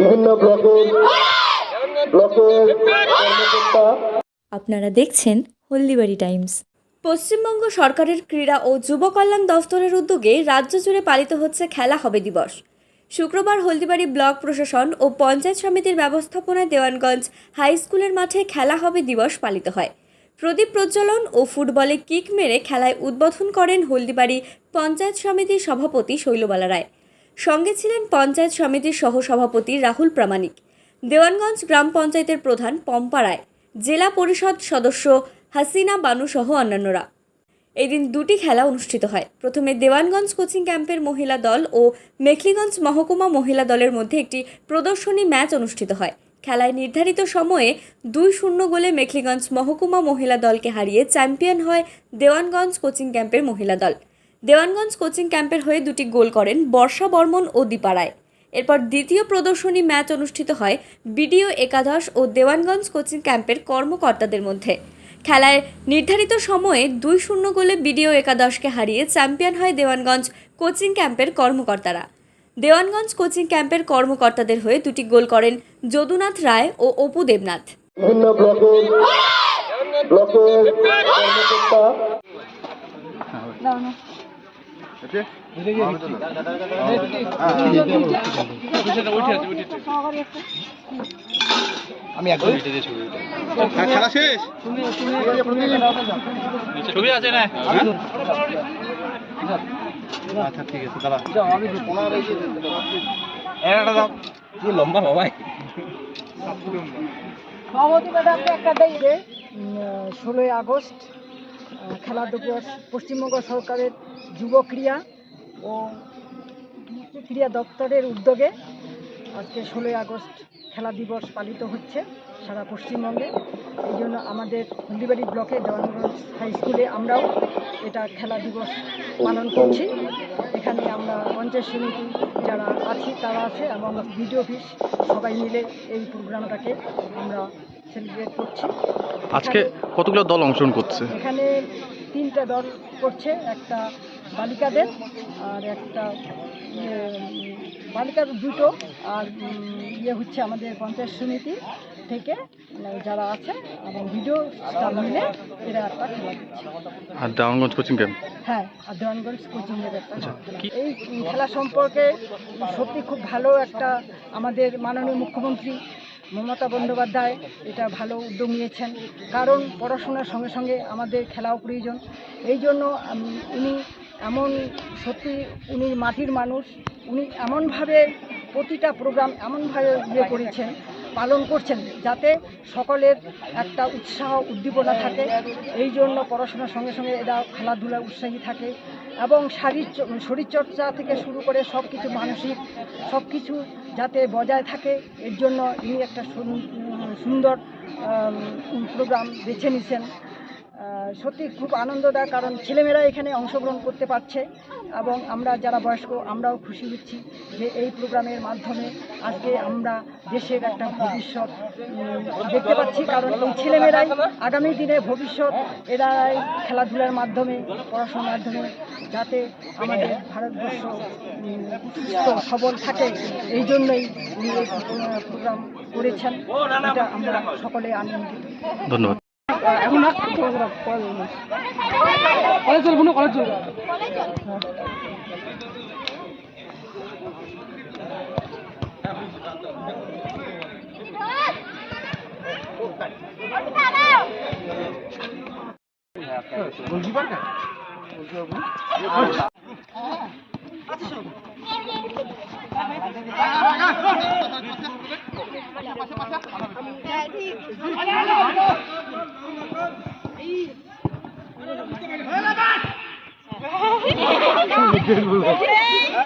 বিভিন্ন ব্লকের ব্লকের কর্মকর্তা। আপনারা দেখছেন হলদিবাড়ি টাইমস। পশ্চিমবঙ্গ সরকারের ক্রীড়া ও যুব কল্যাণ দফতরের উদ্যোগে রাজ্য জুড়ে পালিত হচ্ছে খেলা হবে দিবস। শুক্রবার হলদিবাড়ি ব্লক প্রশাসন ও পঞ্চায়েত সমিতির ব্যবস্থাপনায় দেওয়ানগঞ্জ হাই স্কুলের মাঠে খেলা হবে দিবস পালিত হয়। প্রদীপ প্রজ্বলন ও ফুটবলে কিক মেরে খেলায় উদ্বোধন করেন হলদিবাড়ি পঞ্চায়েত সমিতির সভাপতি শৈলবালা রায়। সঙ্গে ছিলেন পঞ্চায়েত সমিতির সহসভাপতি রাহুল প্রামাণিক, দেওয়ানগঞ্জ গ্রাম পঞ্চায়েতের প্রধান পম্পা রায়, জেলা পরিষদ সদস্য হাসিনা বানু সহ অন্যান্যরা। এই দিন দুটি খেলা অনুষ্ঠিত হয়। প্রথমে দেওয়ানগঞ্জ কোচিং ক্যাম্পের মহিলা দল ও মেখলিগঞ্জ মহকুমা মহিলা দলের মধ্যে একটি প্রদর্শনী ম্যাচ অনুষ্ঠিত হয়। খেলায় নির্ধারিত সময়ে দুই শূন্য গোলে মেখলিগঞ্জ মহকুমা মহিলা দলকে হারিয়ে চ্যাম্পিয়ন হয় দেওয়ানগঞ্জ কোচিং ক্যাম্পের মহিলা দল। দেওয়ানগঞ্জ কোচিং ক্যাম্পের হয়ে দুটি গোল করেন বর্ষা বর্মন ও দীপা রায়। এরপর দ্বিতীয় প্রদর্শনী ম্যাচ অনুষ্ঠিত হয় বিডিও একাদশ ও দেওয়ানগঞ্জ কোচিং ক্যাম্পের কর্মকর্তাদের মধ্যে। খেলায় নির্ধারিত সময়ে দুই শূন্য গোলে বিডিও একাদশকে হারিয়ে চ্যাম্পিয়ন হয় দেওয়ানগঞ্জ কোচিং ক্যাম্পের কর্মকর্তারা। দেওয়ানগঞ্জ কোচিং ক্যাম্পের কর্মকর্তাদের হয়ে দুটি গোল করেন যদুনাথ রায় ও অপু দেবনাথ। আমি একদম হ্যাঁ, খেলা শেষ? ছবি আছে না? আচ্ছা ঠিক আছে একটা দাও। কি লম্বা বাবাই। সভাপতি ম্যাডামকে একটা দেই যে ষোলোই আগস্ট। খেলা দিবস পশ্চিমবঙ্গ সরকারের যুব ক্রিয়া ও ক্রিয়া দপ্তরের উদ্যোগে আজকে ষোলোই আগস্ট খেলা দিবস পালিত হচ্ছে সারা পশ্চিমবঙ্গে। এই জন্য আমাদের হলদিবাড়ি ব্লকে দেওয়ানগঞ্জ হাই স্কুলে আমরাও এটা খেলা দিবস পালন করছি। এখানে আমরা পঞ্চায়েত সমিতি যারা আছি, তারা আছে এবং বিডিও অফিস, সবাই মিলে এই প্রোগ্রামটাকে আমরা সেলিব্রেট করছি। আজকে কতগুলো দল অংশগ্রহণ করছে? এখানে তিনটা দল করছে একটা বালিকাদের আর একটা বালিকার দুটো আর ইয়ে হচ্ছে আমাদের পঞ্চায়েত সমিতি থেকে যারা আছে এবং ভিডিও স্টাফ মিলে এরা একটা খেলা আর দেওয়ানগঞ্জ কোচিং ক্যাম্প? হ্যাঁ আর দেওয়ানগঞ্জ কোচিং কোচিংয়ের একটা এই খেলা সম্পর্কে সত্যি খুব ভালো একটা আমাদের মাননীয় মুখ্যমন্ত্রী মমতা বন্দ্যোপাধ্যায় এটা ভালো উদ্যোগ নিয়েছেন। কারণ পড়াশোনার সঙ্গে সঙ্গে আমাদের খেলাও প্রয়োজন। এই জন্য উনি এমন, সত্যি উনি মাটির মানুষ। উনি এমনভাবে প্রতিটা প্রোগ্রাম এমনভাবে ইয়ে করেছেন পালন করছেন যাতে সকলের একটা উৎসাহ, উদ্দীপনা থাকে। এই জন্য পড়াশোনার সঙ্গে সঙ্গে এরা খেলাধুলা উৎসাহী থাকে এবং শারীর শরীরচর্চা থেকে শুরু করে সব কিছু মানসিক সব কিছু যাতে বজায় থাকে, এর জন্য ইনি একটা সুন- সুন্দর প্রোগ্রাম বেছে নিছেন। সত্যি খুব আনন্দদায়ক কারণ ছেলেমেয়েরা এখানে অংশগ্রহণ করতে পারছে এবং আমরা যারা বয়স্ক, আমরাও খুশি হচ্ছি যে এই প্রোগ্রামের মাধ্যমে আজকে আমরা দেশের একটা ভবিষ্যৎ দেখতে পাচ্ছি। কারণ এই ছেলেমেয়েরাই আগামী দিনে ভবিষ্যৎ, এরাই খেলাধুলার মাধ্যমে, পড়াশোনার মাধ্যমে, যাতে আমাদের ভারতবর্ষ সুস্থ, সবল থাকে। এই জন্যই প্রোগ্রাম করেছেন। এটা আমরা সকলে আনন্দিত। ধন্যবাদ। এখন না কলেজ চলবো না কলেজ চলবো আচ্ছা 对不对